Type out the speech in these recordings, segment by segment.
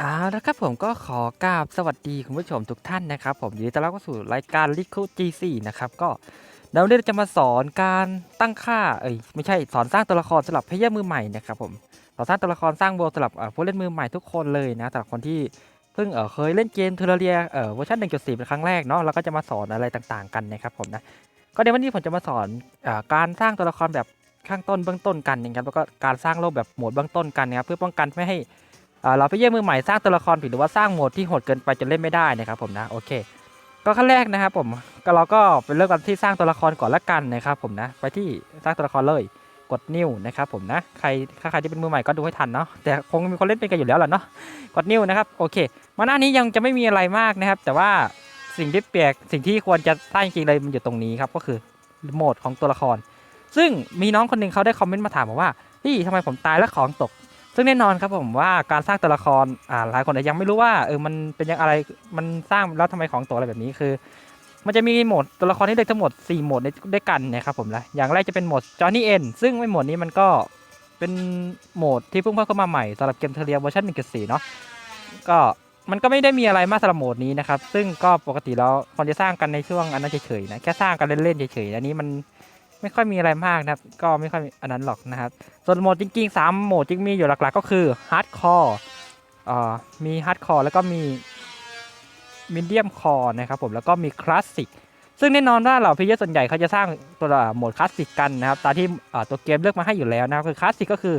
เอาละครับผมก็ขอกราบสวัสดีคุณผู้ชมทุกท่านนะครับ ผมยินดีต้อนรับเข้าสู่รายการ l i q u G4 นะครับก็เราเดี๋ยวจะมาสอนการตั้งค่าเอ้ยไม่ใช่สอนสร้างตัวละครสำหรับเพลเยอร์มือใหม่นะครับผมสอนสร้างตัวละครสร้างโบสำหรับผู้เล่นมือใหม่ทุกคนเลยนะสำหรับคนที่เพิ่งเออเคยเล่นเกมเทอร์เรียเออเวอร์ชัน1.4เป็นครั้งแรกเนาะเราก็จะมาสอนอะไรต่างๆ กันนะครับผมนะก็ในวันนี้ผมจะมาสอนอการสร้างตัวละครแบบข้างต้นเบื้องต้นกันนะครับแล้วก็การสร้างโลกแบบโหมดเบื้องต้นกันนะครับเพื่อป้องกันไม่ให้ เราไปเยี่ยมมือใหม่สร้างตัวละครผิดหรือว่าสร้างโหมดที่โหดเกินไปจนเล่นไม่ได้นะครับผมนะโอเค ก็ขั้นแรกนะครับผมก็เราก็ไปเริ่มกันที่สร้างตัวละครก่อนละกันนะครับผมนะไปที่สร้างตัวละครเลยกดนิ้วนะครับผมนะใครถ้าใครที่เป็นมือใหม่ก็ดูให้ทันเนาะแต่คงมีคนเล่นเป็นกันอยู่แล้วแหละเนาะกดนิ้วนะครับโอเค มาหน้านี้ยังจะไม่มีอะไรมากนะครับ แต่ว่าสิ่งที่เปียกสิ่งที่ควรจะสร้างจริงเลยมันอยู่ตรงนี้ครับก็คือโหมดของตัวละคร ซึ่งมีน้องคนหนึ่งเขาได้คอมเมนต์มาถามผมว่าพี่ทำไมผมตายแล้วของตก ซึ่งแน่นอนครับผมว่าการสร้างตัวละครอ่าหลายคนอาจจะยังไม่รู้ว่าเออมันเป็นยังอะไรมันสร้างแล้วทำไมของตัวอะไรแบบนี้คือ มันจะมีโหมดตัวละครที่เลือกทั้งหมด 4 โหมดในด้วยกันนะครับผมนะอย่างแรกจะเป็นโหมด Johnny N ซึ่งในโหมดนี้มันก็เป็นโหมดที่เพิ่งเพิ่มเข้ามาใหม่สำหรับเกมเทเรียเวอร์ชัน1.4 เนาะก็มันก็ไม่ได้มีอะไรมากสำหรับโหมดนี้นะครับ ซึ่งก็ปกติแล้วคนจะสร้างกันในช่วงอันนั้นเฉยๆนะแค่สร้างกันเล่นๆเฉยๆอันนี้มัน ไม่ค่อยมีอะไรมากนะครับ ก็ไม่ค่อยอันนั้นหรอกนะครับ ส่วนโหมดจริงๆ 3 โหมดจริงมีอยู่หลักๆ ก็คือ Hardcore อ่ามี Hardcore แล้วก็มี Medium Core นะครับผมแล้วก็มี Classic ซึ่งแน่นอนว่าเหล่าพลเยส่วนใหญ่เขาจะสร้างตัวโหมดคลาสสิกกันนะครับตามที่ตัวเกมเลือกมาให้อยู่แล้วนะครับคือคลาสสิกก็คือ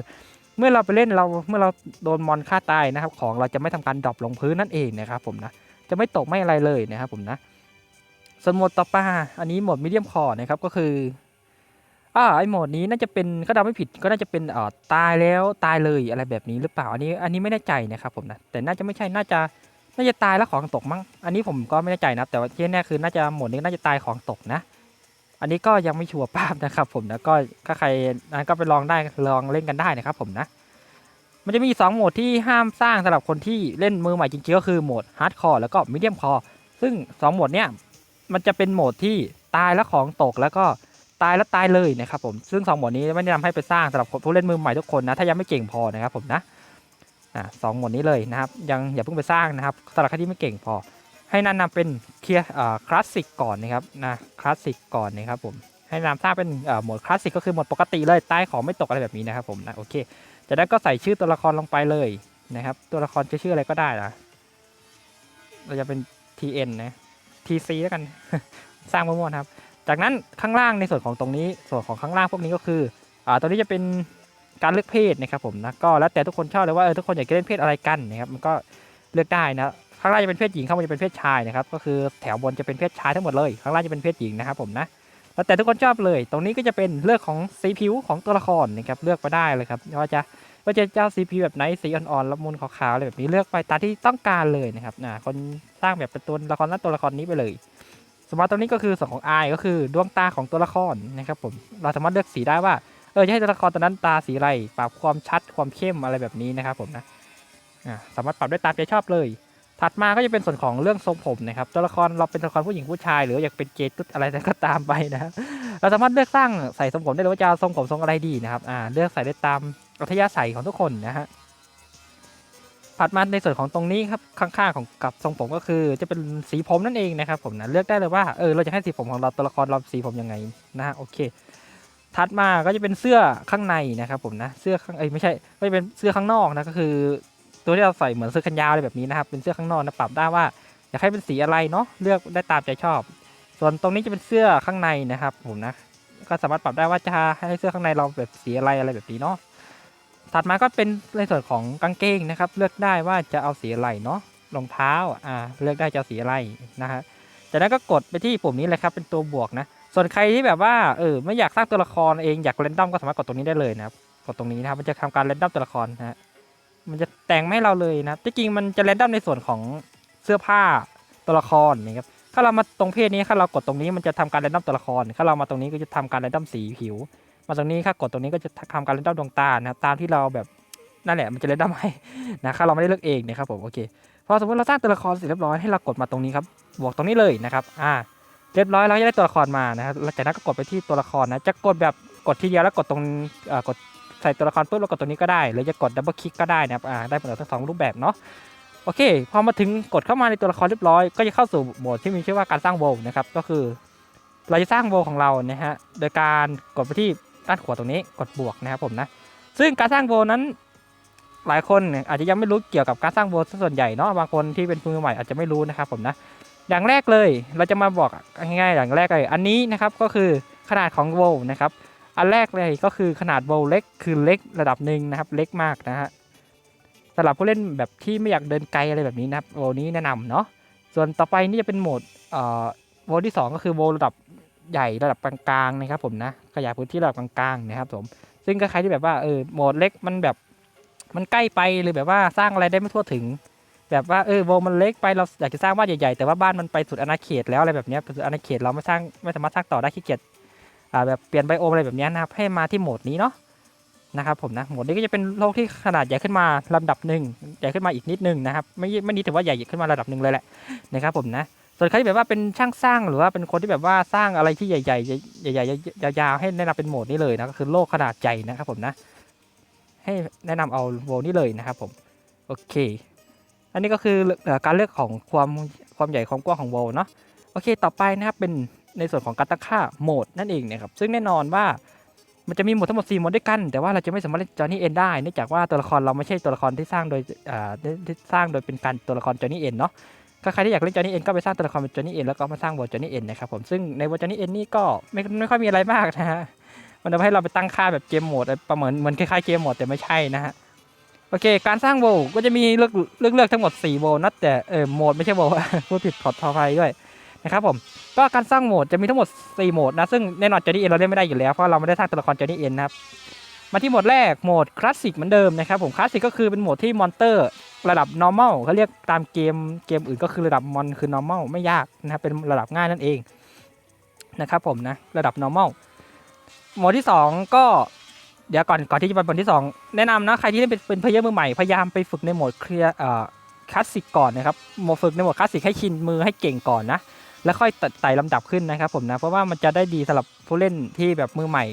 เมื่อเราไปเล่นเราเมื่อเราโดนมอนฆ่าตายนะครับ ของเราจะไม่ทำการดรอปลงพื้นนั่นเองนะครับผมนะจะไม่ตกไม่อะไรเลยนะครับผมนะส่วนโหมดต่อมาอันนี้โหมด Medium Core นะครับก็คือ อ่าไอโหมดนี้น่าจะเป็นก็เดาไม่ผิดก็น่าจะเป็นอ่อตายแล้วตายเลยอะไรแบบนี้หรือเปล่าอันนี้อันนี้ไม่แน่ใจนะครับผมนะแต่น่าจะไม่ใช่น่าจะน่าจะตายแล้วของตกมั้งอันนี้ผมก็ไม่แน่ใจนะแต่ว่าที่แน่คือน่าจะโหมดนี้น่าจะตายของตกนะ อันนี้ก็ยังไม่ชัวร์ป้าบนะครับผมนะก็ถ้าใครนั้นก็ไปลองได้ลองเล่นกันได้นะครับผมนะมันจะมีสองโหมดที่ห้ามสร้างสำหรับคนที่เล่นมือใหม่จริงๆก็คือโหมดฮาร์ดคอร์แล้วก็มีเดียมคอร์ซึ่งสองโหมดเนี้ยมันจะเป็นโหมดที่ตายแล้วของตกแล้วก็ ตายแล้วตายเลยนะครับผมซึ่งสองหมดนี้ไม่แนะนำให้ไปสร้างสำหรับผู้เล่นมือใหม่ทุกคนนะถ้ายังไม่เก่งพอนะครับผมนะสองหมดนี้เลยนะครับยังอย่าเพิ่งไปสร้างนะครับสำหรับใครที่ไม่เก่งพอ ให้แนะนำเป็นเคลียร์คลาสสิกก่อนนะครับนะคลาสสิกก่อนนะครับผมให้นำสร้างเป็นโหมดคลาสสิกก็คือโหมดปกติเลยใต้ของไม่ตกอะไรแบบนี้นะครับผมนะโอเคจากนั้นก็ใส่ชื่อตัวละครลงไปเลยนะครับ ตัวละครจะชื่ออะไรก็ได้นะเราจะเป็น TN นะ TC แล้วกัน สร้างมั่วๆครับ จากนั้นข้างล่างในส่วนของตรงนี้ส่วนของข้างล่างพวกนี้ก็คืออ่าตัวนี้จะเป็นการเลือกเพศนะครับผมนะก็แล้วแต่ทุกคนชอบเลยว่าเออทุกคนอยากจะเล่นเพศอะไรกันนะครับมันก็เลือกได้นะข้างล่างจะเป็นเพศหญิงข้างบนจะเป็นเพศชายนะครับก็คือแถวบนจะเป็นเพศชายทั้งหมดเลยข้างล่างจะเป็นเพศหญิงนะครับผมนะแล้วแต่ทุกคนชอบเลย ตรงนี้ก็จะเป็นเลือกของสีผิวของตัวละครนะครับเลือกไปได้เลยครับว่าจะว่าจะเจ้าสีผิวแบบไหนสีอ่อนๆละมุนขาวๆอะไรแบบนี้เลือกไปตามที่ต้องการเลยนะครับนะคนสร้างแบบเป็นตัวละครนั้นตัวละครนี้ไปเลย สมาร์ตตัวนี้ก็คือส่วนของ eye ก็คือดวงตาของตัวละครนะครับผมเราสามารถเลือกสีได้ว่าเออจะให้ตัวละครตัวนั้นตาสีอะไรปรับความชัดความเข้มอะไรแบบนี้นะครับผมนะสามารถปรับได้ตามใจชอบเลย ถัดมาก็จะเป็นส่วนของเรื่องทรงผมนะครับตัวละครเราเป็นตัวละครผู้หญิงผู้ชาย หรืออยากเป็นเกย์ตุ๊ดอะไรก็ตามไปนะครับเราสามารถเลือกสร้างใส่ทรงผมได้เลยว่าจะทรงผมทรงอะไรดีนะครับอ่าเลือกใส่ได้ตามอัธยาศัยของทุกคนนะฮะ ถัดมาในส่วนของตรงนี้ครับข้างๆของกับทรงผมก็คือจะเป็นสีผมนั่นเองนะครับผมนะเลือกได้เลยว่าเออเราจะให้สีผมของเราตัวละครเราสีผมยังไงนะฮะโอเค ถัดมาก็จะเป็นเสื้อข้างในนะครับผมนะเสื้อข้างเอ้ยไม่ใช่ก็จะเป็นเสื้อข้างนอกนะก็คือ ตัวที่เราใส่เหมือนเสื้อแขนยาวอะไรแบบนี้นะครับเป็นเสื้อข้างนอกนะปรับได้ว่าอยากให้เป็นสีอะไรเนาะเลือกได้ตามใจชอบ ส่วนตรงนี้จะเป็นเสื้อข้างในนะครับผมนะก็สามารถปรับได้ว่าจะให้เสื้อข้างในเราแบบสีอะไรอะไรแบบนี้เนาะ ถัดมาก็เป็นในส่วนของกางเกงนะครับ เลือกได้ว่าจะเอาสีอะไรเนาะรองเท้าอ่าเลือกได้จะเอาสีอะไรนะฮะจากนั้นก็กดไปที่ปุ่มนี้เลยครับเป็นตัวบวกนะ ส่วนใครที่แบบว่าเออไม่อยากสร้างตัวละครเองอยากเรนดอมก็สามารถกดตรงนี้ได้เลยนะครับกดตรงนี้นะครับมันจะทำการเรนดอมตัวละครนะฮะมันจะแต่งไม่ให้เราเลยนะที่จริงมันจะเรนดอมในส่วนของเสื้อผ้าตัวละครนะครับถ้าเรามาตรงเพศนี้ถ้าเรากดตรงนี้มันจะทำการเรนดอมตัวละครถ้าเรามาตรงนี้ก็จะทำการเรนดอมสีผิว มาตรงนี้ถ้ากดตรงนี้ก็จะทำการเรนดอมดวงตานะตามที่เราแบบนั่นแหละมันจะเรนดอมให้นะถ้าเราไม่ได้เลือกเองนะครับผมโอเคพอสมมติเราสร้างตัวละครเสร็จเรียบร้อยให้เรากดมาตรงนี้ครับบวกตรงนี้เลยนะครับอ่าเรียบร้อยแล้วจะได้ตัวละครมานะครับแล้วจากนั้นก็กดไปที่ตัวละครนะจะกดแบบกดทีเดียวแล้วกดตรงอ่อกดใส่ตัวละครปุ๊บแล้วกดตรงนี้ก็ได้ หรือจะกดดับเบิลคลิกก็ได้นะครับอ่าได้หมดทั้งสองรูปแบบเนาะโอเค พอมาถึงกดเข้ามาในตัวละครเรียบร้อย ก็จะเข้าสู่โหมดที่มีชื่อว่าการสร้างโวลนะครับก็คือ เราจะสร้างโวลของเรานะฮะโดยการกดไปที่ ด้านขวาตรงนี้กดบวกนะครับผมนะซึ่งการสร้างโวลนั้นหลายคนอาจจะยังไม่รู้เกี่ยวกับการสร้างโวลซะส่วนใหญ่เนาะบางคนที่เป็นมือใหม่อาจจะไม่รู้นะครับผมนะอย่างแรกเลยเราจะมาบอกง่ายๆอย่างแรกเลยอันนี้นะครับก็คือขนาดของโวลนะครับอันแรกเลยก็คือขนาดโวลเล็กคือเล็กระดับหนึ่งนะครับเล็กมากนะฮะสำหรับผู้เล่นแบบที่ไม่อยากเดินไกลอะไรแบบนี้นะครับโวลนี้แนะนำเนาะส่วนต่อไปนี่จะเป็นโหมดโวลที่ 2 ก็คือโวลระดับใหญ่ระดับกลางๆนะครับผมนะ ขยายพื้นที่ระดับกลางๆนะครับผมซึ่งก็ใครที่แบบว่าเออโหมดเล็กมันแบบมันใกล้ไปหรือแบบว่าสร้างอะไรได้ไม่ทั่วถึง แบบว่าเออโวลมันเล็กไปเราอยากจะสร้างบ้านใหญ่ๆแต่ว่าบ้านมันไปสุดอาณาเขตแล้วอะไรแบบเนี้ยไปสุดอาณาเขตเราไม่สร้างไม่สามารถสร้างต่อได้ขี้เกียจอ่าแบบเปลี่ยนไบโอมอะไรแบบเนี้ยนะครับให้มาที่โหมดนี้เนาะนะครับผมนะโหมดนี้ก็จะเป็นโลกที่ขนาดใหญ่ขึ้นมาลำดับหนึ่งใหญ่ขึ้นมาอีกนิดนึงนะครับไม่ไม่นิดถือว่าใหญ่ขึ้นมาระดับหนึ่งเลยแหละนะครับผมนะ ส่วนใครที่แบบว่าเป็นช่างสร้างหรือว่าเป็นคนที่แบบว่าสร้างอะไรที่ใหญ่ๆใหญ่ๆใหญ่ยาวๆให้แนะนำเป็นโหมดนี้เลยนะก็คือโลกขนาดใหญ่นะครับผมนะ ให้แนะนำเอาโวนี้เลยนะครับผมโอเค อันนี้ก็คือการเลือกของความความใหญ่ความกว้างของโวเนาะโอเค ต่อไปนะครับเป็นในส่วนของการตั้งค่าโหมดนั่นเองนะครับซึ่งแน่นอนว่ามันจะมีโหมดทั้งหมด4โหมดด้วยกัน แต่ว่าเราจะไม่สามารถเล่นจอห์นนี่เอ็นได้เนื่องจากว่าตัวละครเราไม่ใช่ตัวละครที่สร้างโดยอ่าสร้างโดยเป็นการตัวละครจอหนนี่เอ็นเนาะ ถ้าใครที่อยากเล่นจอนนี่เอ็นก็ไปสร้างตัวละครเป็นจอนนี่เอ็นแล้วก็มาสร้างโหมดจอนนี่เอ็นนะครับผมซึ่งในโหมดจอนนี่เอ็นนี่ก็ไม่ไม่ค่อยมีอะไรมากนะฮะมันทำให้เราไปตั้งค่าแบบเกมโหมดประเมือนเหมือนคล้ายๆเกมโหมดแต่ไม่ใช่นะฮะโอเค การสร้างโวก็จะมีเลือกเลือกเลือกทั้งหมด4โวลนัดแต่เออโหมดไม่ใช่โวพูดผิดขออภัยด้วยนะครับผมก็การสร้างโหมดจะมีทั้งหมด 4 โหมดนะ ซึ่งแน่นอนจอนี่เอ็นเราเล่นไม่ได้อยู่แล้ว เพราะเราไม่ได้สร้างตัวละครจอนี่เอ็นนะครับมาที่โหมดแรกโหมดคลาสสิกเหมือนเดิมนะครับผมคลาสสิกก็คือเป็นโหมดที่มอนเตอร์ ระดับ normal เขาเรียกตามเกมเกมอื่นก็คือระดับมอนคือ normal ไม่ยากนะครับเป็นระดับง่ายนั่นเองนะครับผมนะระดับ normal โหมดที่ 2 ก็เดี๋ยวก่อนก่อนที่จะไปโหมดที่ 2 แนะนำนะใครที่เล่นเป็นเป็นเพลเยอร์มือใหม่พยายามไปฝึกในโหมดเคลียร์คลาสสิกก่อนนะครับโหมดฝึกในโหมดคลาสสิกให้ชินมือให้เก่งก่อนนะแล้วค่อยไต่ลำดับขึ้นนะครับผมนะเพราะว่ามันจะได้ดีสำหรับผู้เล่นที่แบบมือใหม่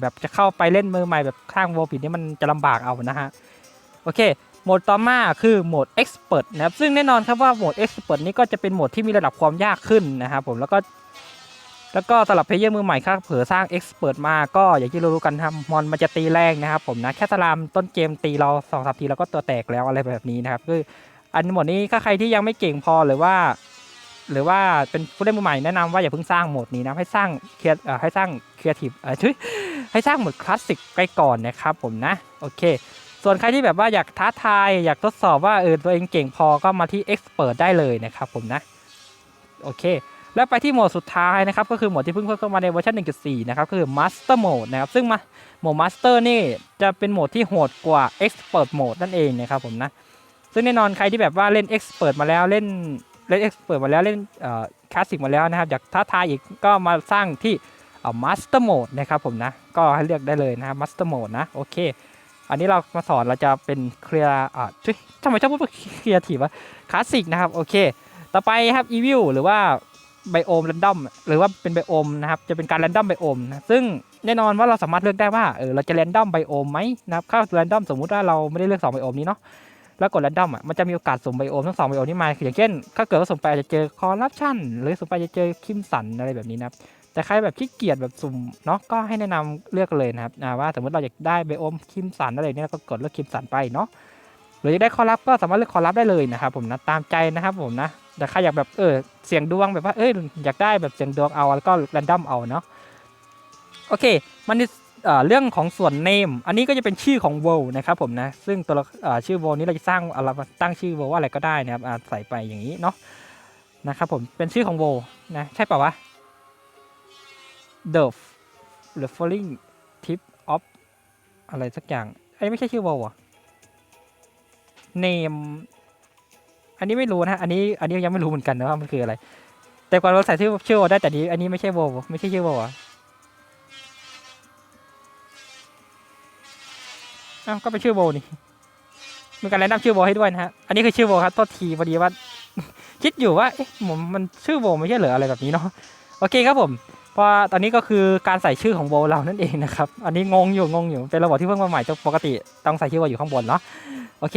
แบบจะเข้าไปเล่นมือใหม่แบบข้างโวผิดนี่มันจะลำบากเอานะฮะโอเค โหมดต่อมาคือโหมด Expert นะครับซึ่งแน่นอนครับว่าโหมด Expert นี้ก็จะเป็นโหมดที่มีระดับความยากขึ้นนะครับผมแล้วก็แล้วก็สำหรับเพลเยอร์มือใหม่ครับเผื่อสร้าง Expert มาก็อย่างที่เรารู้กันครับมอนมันจะตีแรงนะครับผมนะแค่สลามต้นเกมตีเราสองสามทีแล้วก็ตัวแตกแล้วอะไรแบบนี้นะครับคืออันโหมดนี้ถ้าใครที่ยังไม่เก่งพอหรือว่า หรือว่าเป็นผู้เล่นมือใหม่แนะนำว่าอย่าเพิ่งสร้างโหมดนี้นะให้สร้างเคลียให้สร้างครีเอทีฟเออช่วยให้สร้างโหมดคลาสสิกไปก่อนนะครับผมนะโอเค ส่วนใครที่แบบว่าอยากท้าทาย อยากทดสอบว่าเออตัวเองเก่งพอก็มาที่ Expert ได้เลยนะครับผมนะ โอเค แล้วไปที่โหมดสุดท้ายนะครับ ก็คือโหมดที่เพิ่งเพิ่มเข้ามาในเวอร์ชัน1.4 นะครับ ก็คือ Master Mode นะครับ ซึ่งมาโหมด Master นี่จะเป็นโหมดที่โหดกว่า Expert Mode นั่นเองนะครับผมนะ ซึ่งแน่นอนใครที่แบบว่าเล่น Expert มาแล้วเล่นเล่น Expert มาแล้วเล่นคลาสสิกมาแล้วนะครับอยากท้าทายอีกก็มาสร้างที่ Master Mode นะครับผมนะ ก็ให้เลือกได้เลยนะครับ Master Mode นะโอเค อันนี้เรามาสอนเราจะเป็นเคลียร์อ่าช่วยทำไมชอบพูดว่าเคลียร์ทีวะคลาสสิกนะครับ โอเค ต่อไปครับอีวิลหรือว่าไบโอมแรนดอมหรือว่าเป็นไบโอมนะครับ จะเป็นการแรนดอมไบโอมนะซึ่งแน่นอนว่าเราสามารถเลือกได้ว่าเออเราจะแรนดอมไบโอมไหมนะครับถ้าแรนดอมสมมุติว่าเราไม่ได้เลือก2ไบโอมนี้เนาะแล้วกดแรนดอมอะมันจะมีโอกาสสุ่มไบโอมทั้งสองไบโอมนี้มาคืออย่างเช่น ถ้าเกิดว่าสุ่มไปอาจจะเจอคอร์รัปชันหรือสุ่มไปจจะเจอคิมสันอะไรแบบนี้นะครับ แต่ใครแบบขี้เกียจแบบสุ่มเนาะก็ให้แนะนำเลือกเลยนะครับว่าสมมติเราอยากได้ไบโอมคิมสันอะไรเนี่ยก็กดเลือกคิมสันไปเนาะหรืออยากได้คอรับก็สามารถเลือกคอรับได้เลยนะครับผมนะตามใจนะครับผมนะแต่ใครอยากแบบเออเสียงดวงแบบว่าเอออยากได้แบบเสียงดวงเอาแล้วก็แรนดอมเอาเนาะโอเคมันเรื่องของส่วนเนมอันนี้ก็จะเป็นชื่อของ world นะครับผมนะซึ่งตัวชื่อ world นี้เราจะสร้างอะไรตั้งชื่อ world ว่าอะไรก็ได้นะครับใส่ไปอย่างนี้เนาะนะครับผมเป็นชื่อของ world นะใช่ป่าวะ the the falling tip of อะไรสักอย่างไอ้ไม่ใช่ชื่อวอลอะ name อันนี้ไม่รู้นะ อันนี้อันนี้ยังไม่รู้เหมือนกันนะว่ามันคืออะไร แต่ก่อนเราใส่ชื่อชื่อวอลได้แต่นี้ อันนี้ไม่ใช่วอลไม่ใช่ชื่อวอลอะอ้าวก็เป็นชื่อวอลนี่มีการแนะนำชื่อวอลให้ด้วยนะฮะ อันนี้คือชื่อวอลครับโทษทีพอดีว่า คิดอยู่ว่าเอ๊ะผมมันชื่อวอลไม่ใช่เหรออะไรแบบนี้เนาะ โอเคครับผม เพราะตอนนี้ก็คือการใส่ชื่อของโบเรานั่นเองนะครับ อันนี้งงอยู่งงอยู่ เป็นระบบที่เพิ่งมาใหม่จะปกติต้องใส่ชื่อโบอยู่ข้างบนเนาะ โอเค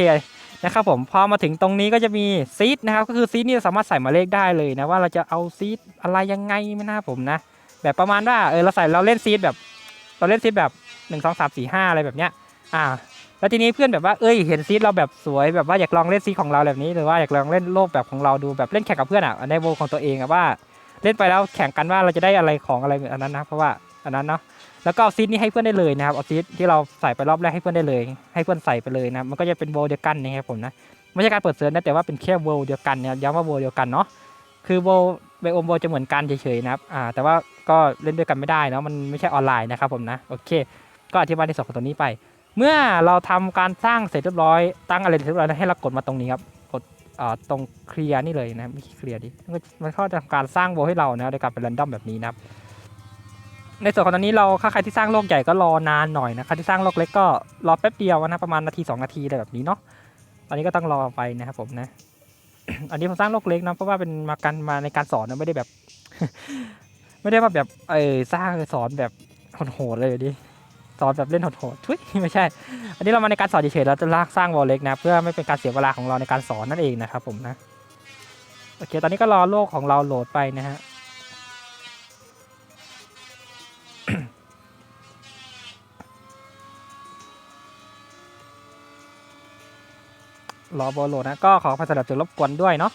นะครับผม พอมาถึงตรงนี้ก็จะมีซีดนะครับ ก็คือซีดนี่สามารถใส่หมายเลขได้เลยนะว่าเราจะเอาซีดอะไรยังไงไม่น่าผมนะ แบบประมาณว่าเออเราใส่เราเล่นซีดแบบ เราเล่นซีดแบบ1 2 3 4 5อะไรแบบเนี้ย อ่า แล้วทีนี้เพื่อนแบบว่า เอ้ย เห็นซีดเราแบบสวยแบบว่าอยากลองเล่นซีดของเราแบบนี้ หรือว่าอยากลองเล่นโลกแบบของเราดูแบบเล่นแข่งกับเพื่อนอะในโวของตัวเองอะว่า เล่นไปแล้วแข่งกันว่าเราจะได้อะไรของอะไรอันนั้นนะเพราะว่าอันนั้นเนาะแล้วก็เอาซีดนี้ให้เพื่อนได้เลยนะครับเอาซีดที่เราใส่ไปรอบแรกให้เพื่อนได้เลย ให้เพื่อนใส่ไปเลยนะมันก็จะเป็นโวเดียวกันนะครับผมนะไม่ใช่การเปิดเซิร์ฟนะแต่ว่าเป็นแค่โวเดียวกันเนี่ยย้ำว่าโวเดียวกันเนาะคือโวไบโอมโวจะเหมือนกันเฉยๆนะครับอ่าแต่ว่าก็เล่นด้วยกันไม่ได้เนาะมันไม่ใช่ออนไลน์นะครับผมนะโอเค ก็อธิบายในส่วนของตัวนี้ไป เมื่อเราทำการสร้างเสร็จเรียบร้อยตั้งอะไรเสร็จเรียบร้อยให้เรากดมาตรงนี้ครับ ตรงเคลียร์นี่เลยนะไม่ใช่เคลียร์ดิมันก็จะทำการสร้างโวให้เรานะโดยการเป็นแรนดอมแบบนี้นะครับในส่วนของตอนนี้เราถ้าใครที่สร้างโลกใหญ่ก็รอนานหน่อยนะใครที่สร้างโลกเล็กก็รอแป๊บเดียวนะประมาณนาที 2 นาทีอะไรแบบนี้เนาะตอนนี้ก็ต้องรอไปนะครับผมนะ อันนี้ผมสร้างโลกเล็กนะเพราะว่าเป็นมาการมาในการสอนนะไม่ได้แบบ ไม่ได้มาแบบเออสร้างสอนแบบโหดเลยดิ สอนแบบเล่นโหดๆทุยไม่ใช่ อันนี้เรามาในการสอนเฉยๆเราจะลากสร้างวอลเล็กนะ เพื่อไม่เป็นการเสียเวลาของเราในการสอนนั่นเองนะครับผมนะ โอเค ตอนนี้ก็รอโลกของเราโหลดไปนะฮะรอบอลโหลดนะ ก็ขอพายสลับจุดรบกวนด้วยเนาะ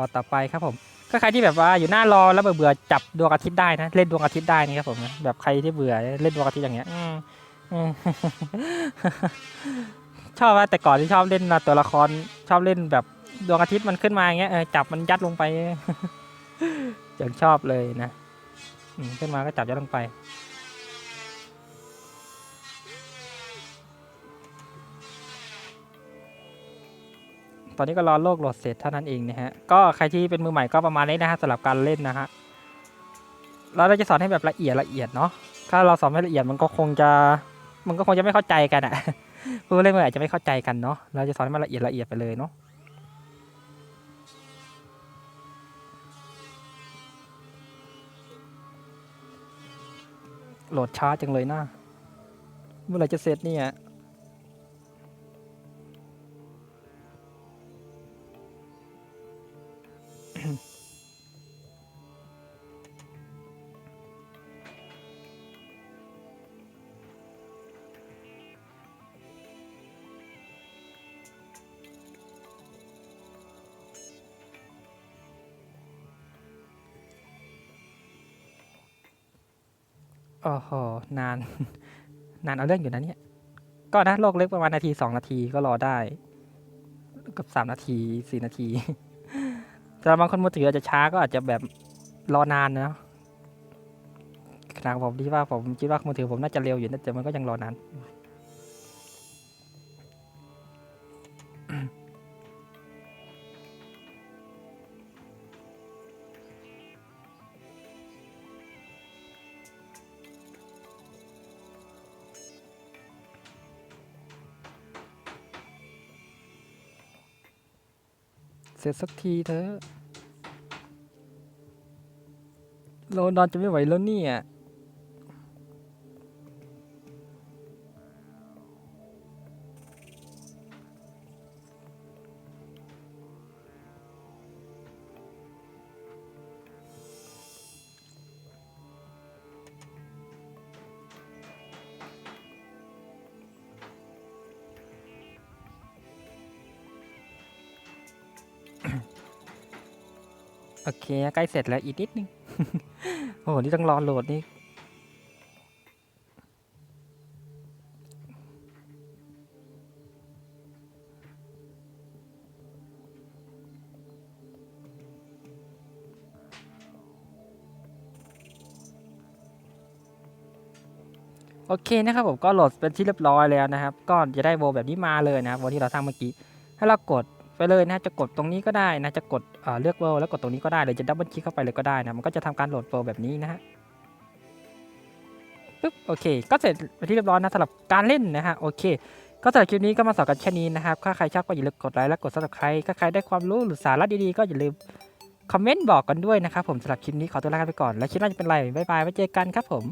รอต่อไปครับผมก็ใครที่แบบว่าอยู่หน้ารอแล้วเบื่อจับดวงอาทิตย์ได้นะเล่นดวงอาทิตย์ได้นี่ครับผมแบบใครที่เบื่อเล่นดวงอาทิตย์อย่างเงี้ยชอบว่าแต่ก่อนที่ชอบเล่นนะตัวละครชอบเล่นแบบดวงอาทิตย์มันขึ้นมาอย่างเงี้ยจับมันยัดลงไปอย่างชอบเลยนะขึ้นมาก็จับยัดลงไป อนนี้ก็รอโลกโหลดเสร็จเท่านั้นเองนะฮะ ก็ใครที่เป็นมือใหม่ก็ประมาณนี้นะฮะสำหรับการเล่นนะฮะเราจะสอนให้แบบละเอียดละเอียดเนาะ ถ้าเราสอนไม่ละเอียดมันก็คงจะ มันก็คงจะไม่เข้าใจกันอะผู้เล่นมืออาจจะไม่เข้าใจกันเนาะ เราจะสอนให้มันละเอียดละเอียดไปเลยเนาะโหลดช้าจังเลยนะ เมื่อไรจะเสร็จเนี่ย โอ้โหนาน นานเอาเรื่องอยู่นะเนี่ย ก็นะโลกเล็กประมาณนาทีสองนาทีก็รอได้ กับสามนาทีสี่นาที แต่บางคนมือถืออาจจะช้าก็อาจจะแบบรอนานนะขนาดผมที่ว่าผมคิดว่ามือถือผมน่าจะเร็วอยู่นะแต่มันก็ยังรอนาน เสร็จสักทีเถอะโลนอนจะไม่ไหวแล้วเนี่ย โอเคใกล้เสร็จแล้วอีกนิดนึง โอ้โห นี่ต้องรอโหลดนี่ โอเคนะครับผมก็โหลดเป็นที่เรียบร้อยแล้วนะครับ ก็จะได้โวแบบนี้มาเลยนะครับโวที่เราทำเมื่อกี้ ให้เรากด ไปเลยนะจะกดตรงนี้ก็ได้นะจะกดเลือกเวลแล้วกดตรงนี้ก็ได้เลยจะดับเบิลคลิกเข้าไปเลยก็ได้นะมันก็จะทำการโหลดเวลแบบนี้นะฮะปึ๊บโอเค ก็เสร็จไปที่เรียบร้อยนะสำหรับการเล่นนะฮะโอเค ก็สำหรับคลิปนี้ก็มาสอนกันแค่นี้นะครับถ้าใครชอบก็อย่าลืมกดไลค์และกด subscribe ถ้าใครได้ความรู้หรือสาระดีๆก็อย่าลืมคอมเมนต์บอกกันด้วยนะครับผมสำหรับคลิปนี้ขอตัวลาไปก่อนแล้วคลิปหน้าจะเป็นไรบ๊ายบายไว้เจอกันครับผม